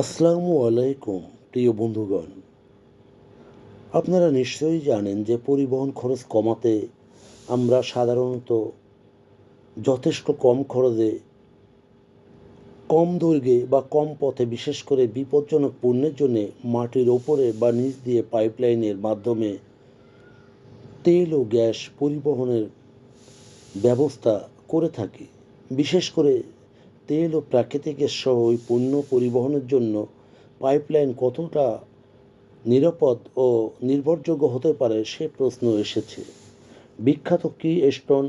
আসসালামু আলাইকুম, প্রিয় বন্ধুগণ। আপনারা নিশ্চয়ই জানেন যে পরিবহন খরচ কমাতে আমরা সাধারণত যথেষ্ট কম খরচে, কম দৈর্ঘ্যে বা কম পথে, বিশেষ করে বিপজ্জনক পণ্যের জন্য মাটির ওপরে বা নিচ দিয়ে পাইপলাইনের মাধ্যমে তেল ও গ্যাস পরিবহনের ব্যবস্থা করে থাকি। বিশেষ করে তেল ও প্রাকৃতিক গ্যাস সহ ওই পণ্য পরিবহনের জন্য পাইপলাইন কতটা নিরাপদ ও নির্ভরযোগ্য হতে পারে সে প্রশ্ন এসেছে। বিখ্যাত কি স্টোন?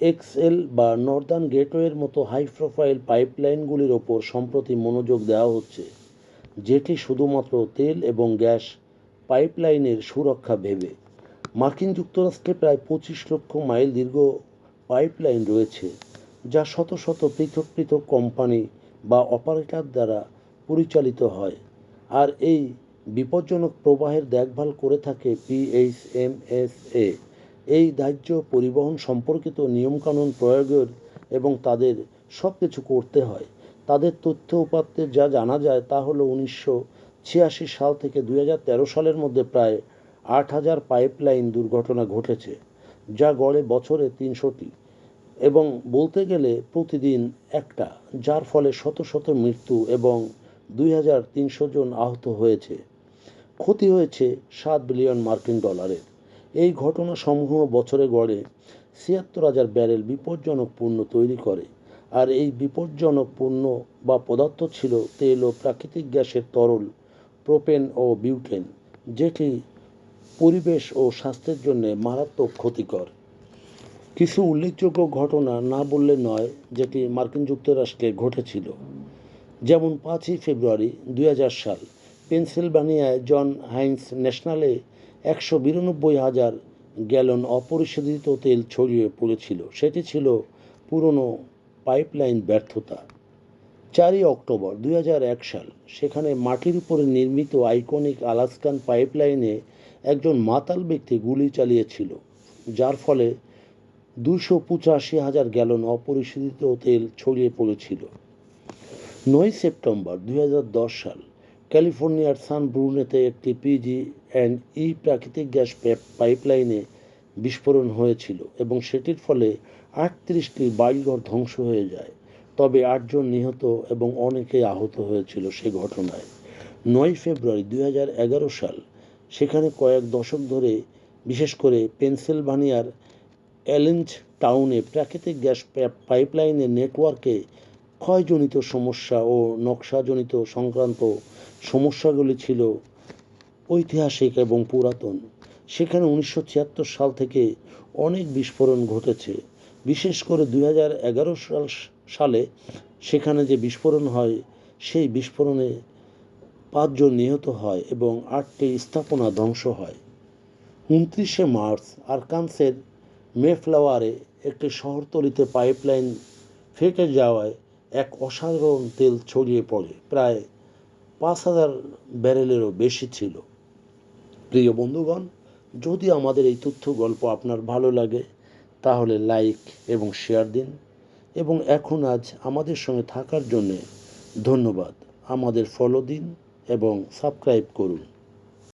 এক্সএল বা নর্দার্ন গেটওয়ের মতো হাই প্রোফাইল পাইপলাইনগুলির ওপর সম্প্রতি মনোযোগ দেওয়া হচ্ছে, যেটি শুধুমাত্র তেল এবং গ্যাস পাইপলাইনের সুরক্ষা ভেবে। মার্কিন যুক্তরাষ্ট্রে প্রায় পঁচিশ লক্ষ মাইল দীর্ঘ পাইপলাইন রয়েছে। যা শত শত পৃথক পৃথক কোম্পানি বা অপারেটর দ্বারা পরিচালিত হয়। আর এই বিপজ্জনক প্রবাহের দেখভাল করে থাকে পিএইচএমএসএ এই দাহ্য পরিবহন সম্পর্কিত নিয়মকানুন প্রয়োগের এবং তাদের সব কিছু করতে হয়। তাদের তথ্য উপাত্তে যা জানা যায় তা হলো উনিশশো ছিয়াশি সাল থেকে দুই হাজার তেরো সালের মধ্যে প্রায় আট হাজার পাইপলাইন দুর্ঘটনা ঘটেছে, যা গড়ে বছরে তিনশোটি। এবং বলতে গেলে প্রতিদিন একটা, যার ফলে শত শত মৃত্যু এবং দুই হাজার তিনশো জন আহত হয়েছে। ক্ষতি হয়েছে সাত বিলিয়ন মার্কিন ডলারের। এই ঘটনা সমূহ বছরে গড়ে ছিয়াত্তর হাজার ব্যারেল বিপজ্জনক পণ্য তৈরি করে। আর এই বিপজ্জনক পণ্য বা পদার্থ ছিল তেল ও প্রাকৃতিক গ্যাসের তরল, প্রোপেন ও বিউটেন, যেটি পরিবেশ ও স্বাস্থ্যের জন্য মারাত্মক ক্ষতিকর। কিছু উল্লেখযোগ্য ঘটনা না বললে নয় যেটি মার্কিন যুক্তরাষ্ট্রে ঘটেছিল। যেমন পাঁচই ফেব্রুয়ারি দুই হাজার সাল, পেনসিলভানিয়ায় জন হাইন্স ন্যাশনালে একশো বিরানব্বই হাজার গ্যালন অপরিশোধিত তেল ছড়িয়ে পড়েছিল। সেটি ছিল পুরনো পাইপলাইন ব্যর্থতা। চারই অক্টোবর দুই হাজার এক সাল, সেখানে মাটির উপরে নির্মিত আইকনিক আলাস্কান পাইপলাইনে একজন মাতাল ব্যক্তি গুলি চালিয়েছিল, যার ফলে দুশো পঁচাশি হাজার গ্যালন অপরিশোধিত তেল ছড়িয়ে পড়েছিল। নয় সেপ্টেম্বর দুই হাজার দশ সাল ক্যালিফোর্নিয়ার সান ব্রুনেতে একটি পিজি অ্যান্ড ই প্রাকৃতিক গ্যাস পাইপলাইনে বিস্ফোরণ হয়েছিল এবং সেটির ফলে আটত্রিশটি বাড়িঘর ধ্বংস হয়ে যায়। তবে আটজন নিহত এবং অনেকে আহত হয়েছিল সে ঘটনায়। নয় ফেব্রুয়ারি দু হাজার এগারো সাল সেখানে কয়েক দশক ধরে বিশেষ করে পেনসিলভানিয়ার অ্যালেঞ্জ টাউনে প্রাকৃতিক গ্যাস পাইপলাইনের নেটওয়ার্কে ক্ষয়জনিত সমস্যা ও নকশাজনিত সংক্রান্ত সমস্যাগুলি ছিল ঐতিহাসিক এবং পুরাতন। সেখানে উনিশশো ছিয়াত্তর সাল থেকে অনেক বিস্ফোরণ ঘটেছে। বিশেষ করে দু হাজার এগারো সাল, সালে সেখানে যে বিস্ফোরণ হয়, সেই বিস্ফোরণে পাঁচজন নিহত হয় এবং আটটি স্থাপনা ধ্বংস হয়। উনত্রিশে মার্চ আরকানসের মেফ্লাওয়ারে একটি শহরতলিতে পাইপলাইন ফেটে যাওয়ায় এক অসাধারণ তেল ছড়িয়ে পড়ে। প্রায় পাঁচ হাজার ব্যারেলেরও বেশি ছিল। প্রিয় বন্ধুগণ, যদি আমাদের এই তথ্য গল্প আপনার ভালো লাগে, তাহলে লাইক এবং শেয়ার দিন। এবং এখন আজ আমাদের সঙ্গে থাকার জন্যে ধন্যবাদ। আমাদের ফলো দিন এবং সাবস্ক্রাইব করুন।